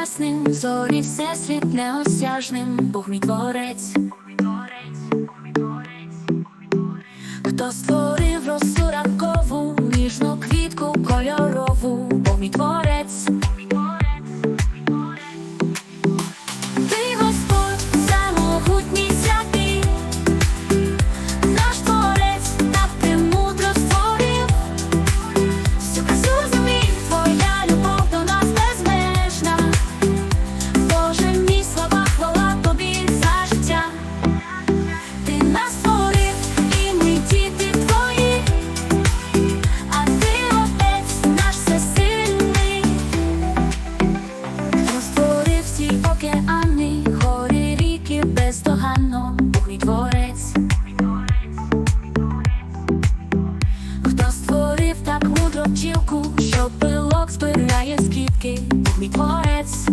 прекрасним, зорі всесвіт неосяжним, Бог мій творець, хто створив росу ранкову, ніжну квітку кольорову, Бог мій творець. бджілку, що пилок збирає скидки, квітки, мій творець.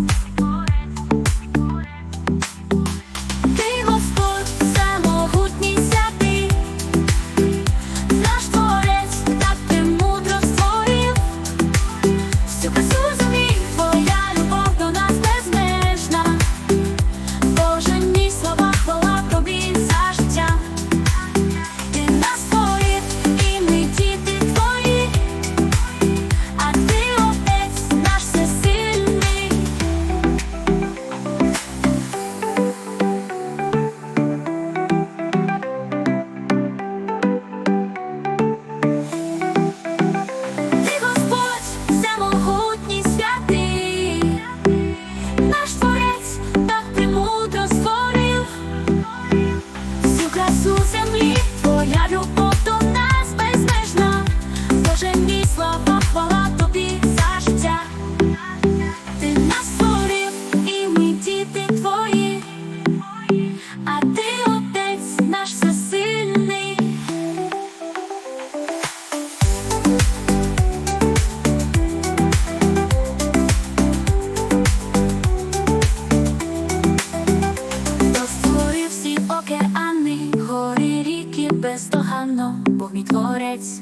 рано, бо мій творець,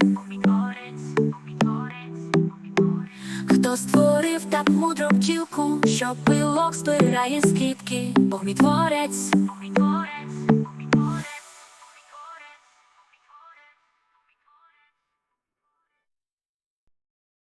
хто створив так мудро бджілку, що пилок збирає з квітки, бо мій творець.